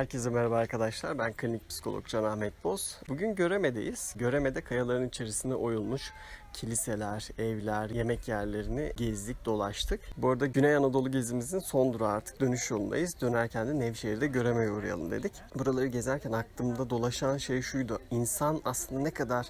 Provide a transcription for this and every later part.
Herkese merhaba arkadaşlar. Ben klinik psikolog Can Ahmet Boz. Bugün Göreme'deyiz. Göreme'de kayaların içerisinde oyulmuş kiliseler, evler, yemek yerlerini gezdik, dolaştık. Bu arada Güney Anadolu gezimizin son durağı artık dönüş yolundayız. Dönerken de Nevşehir'de Göreme'ye uğrayalım dedik. Buraları gezerken aklımda dolaşan şey şuydu. İnsan aslında ne kadar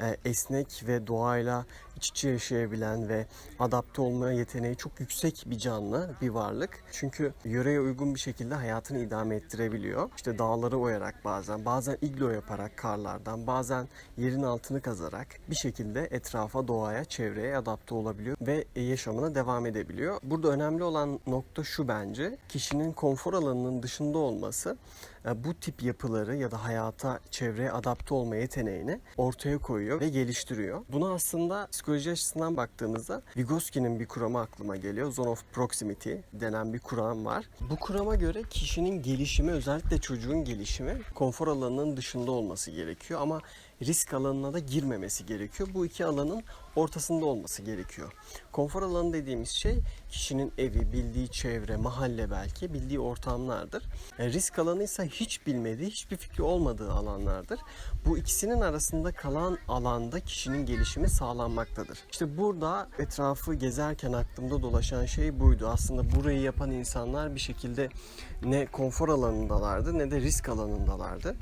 e, esnek ve doğayla iç içe yaşayabilen ve adapte olma yeteneği çok yüksek bir canlı, bir varlık. Çünkü yöreye uygun bir şekilde hayatını idame ettirebiliyor. İşte dağları oyarak bazen, bazen iglo yaparak karlardan, bazen yerin altını kazarak bir şekilde etrafa, doğaya, çevreye adapte olabiliyor ve yaşamına devam edebiliyor. Burada önemli olan nokta şu bence. Kişinin konfor alanının dışında olması bu tip yapıları ya da hayata, çevreye adapte olma yeteneğini ortaya koyuyor ve geliştiriyor. Buna aslında psikoloji açısından baktığımızda Vygotsky'nin bir kuramı aklıma geliyor. Zone of Proximity denen bir kuram var. Bu kurama göre kişinin gelişimi, özellikle çocuğun gelişimi konfor alanının dışında olması gerekiyor ama risk alanına da girmemesi gerekiyor. Bu iki alanın ortasında olması gerekiyor. Konfor alanı dediğimiz şey kişinin evi, bildiği çevre, mahalle belki, bildiği ortamlardır. E, risk alanı ise hiç bilmediği, hiçbir fikri olmadığı alanlardır. Bu ikisinin arasında kalan alanda kişinin gelişimi sağlanmaktadır. İşte burada etrafı gezerken aklımda dolaşan şey buydu. Aslında burayı yapan insanlar bir şekilde ne konfor alanındalardı ne de risk alanındalardı.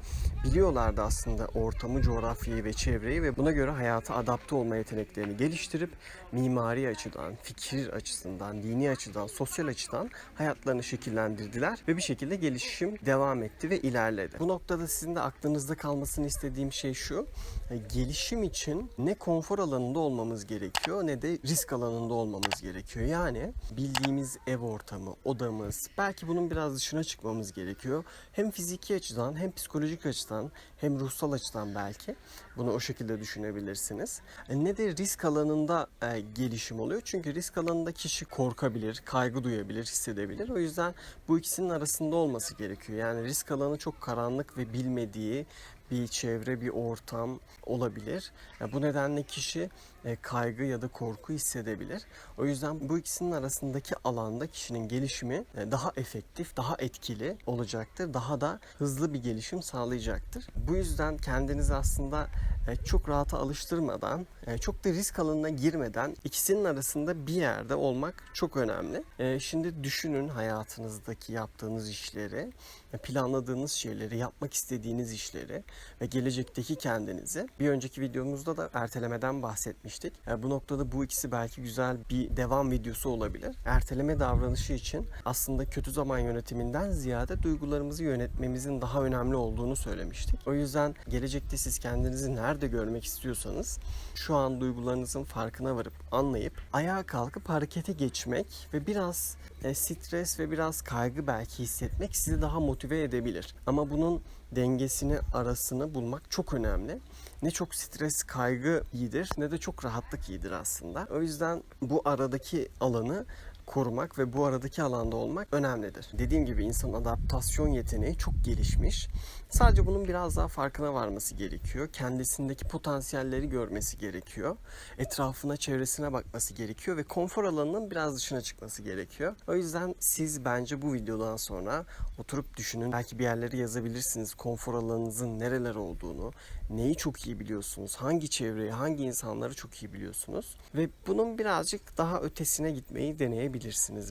Biliyorlardı aslında ortamı, coğrafyayı ve çevreyi ve buna göre hayata adapte olma yeteneklerini geliştirip mimari açıdan, fikir açısından, dini açıdan, sosyal açıdan hayatlarını şekillendirdiler ve bir şekilde gelişim devam etti ve ilerledi. Bu noktada sizin de aklınızda kalmasını istediğim şey şu. e, Gelişim için ne konfor alanında olmamız gerekiyor ne de risk alanında olmamız gerekiyor. Yani bildiğimiz ev ortamı, odamız, belki bunun biraz dışına çıkmamız gerekiyor. Hem fiziki açıdan hem psikolojik açıdan hem ruhsal açıdan belki bunu o şekilde düşünebilirsiniz. E, Ne de risk alanında e, gelişim oluyor. Çünkü risk alanında kişi korkabilir, kaygı duyabilir, hissedebilir. O yüzden bu ikisinin arasında olması gerekiyor. Yani risk alanı çok karanlık ve bilmediği bir çevre, bir ortam olabilir. Ya bu nedenle kişi e, kaygı ya da korku hissedebilir. O yüzden bu ikisinin arasındaki alanda kişinin gelişimi e, daha efektif, daha etkili olacaktır. Daha da hızlı bir gelişim sağlayacaktır. Bu yüzden kendinizi aslında e, çok rahata alıştırmadan, çok da risk alanına girmeden ikisinin arasında bir yerde olmak çok önemli. E, Şimdi düşünün hayatınızdaki yaptığınız işleri, e, planladığınız şeyleri, yapmak istediğiniz işleri ve gelecekteki kendinizi. Bir önceki videomuzda da ertelemeden bahsetmiştik. E, Bu noktada bu ikisi belki güzel bir devam videosu olabilir. Erteleme davranışı için aslında kötü zaman yönetiminden ziyade duygularımızı yönetmemizin daha önemli olduğunu söylemiştik. O yüzden gelecekte siz kendinizi nerede görmek istiyorsanız şu an duygularınızın farkına varıp anlayıp ayağa kalkıp harekete geçmek ve biraz e, stres ve biraz kaygı belki hissetmek sizi daha motive edebilir. Ama bunun dengesini, arasını bulmak çok önemli. Ne çok stres, kaygı iyidir ne de çok rahatlık iyidir aslında. O yüzden bu aradaki alanı korumak ve bu aradaki alanda olmak önemlidir. Dediğim gibi insanın adaptasyon yeteneği çok gelişmiş. Sadece bunun biraz daha farkına varması gerekiyor. Kendisindeki potansiyelleri görmesi gerekiyor. Etrafına, çevresine bakması gerekiyor ve konfor alanının biraz dışına çıkması gerekiyor. O yüzden siz bence bu videodan sonra oturup düşünün. Belki bir yerlere yazabilirsiniz konfor alanınızın nereler olduğunu, neyi çok iyi biliyorsunuz, hangi çevreyi, hangi insanları çok iyi biliyorsunuz ve bunun birazcık daha ötesine gitmeyi deneyebilirsiniz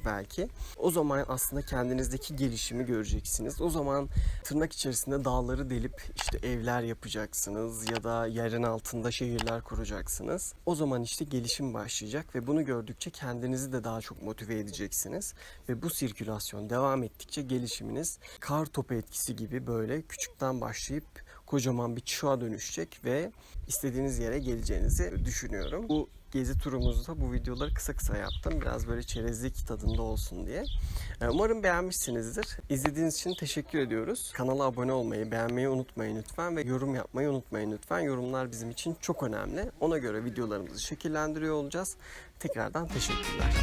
belki. O zaman aslında kendinizdeki gelişimi göreceksiniz. O zaman tırnak içerisinde dağları delip işte evler yapacaksınız ya da yerin altında şehirler kuracaksınız. O zaman işte gelişim başlayacak ve bunu gördükçe kendinizi de daha çok motive edeceksiniz ve bu sirkülasyon devam ettikçe gelişiminiz kar topu etkisi gibi böyle küçükten başlayıp kocaman bir çuğa dönüşecek ve istediğiniz yere geleceğinizi düşünüyorum. Bu gezi turumuzda bu videoları kısa kısa yaptım. Biraz böyle çerezlik tadında olsun diye. Ee, Umarım beğenmişsinizdir. İzlediğiniz için teşekkür ediyoruz. Kanala abone olmayı, beğenmeyi unutmayın lütfen ve yorum yapmayı unutmayın lütfen. Yorumlar bizim için çok önemli. Ona göre videolarımızı şekillendiriyor olacağız. Tekrardan teşekkürler.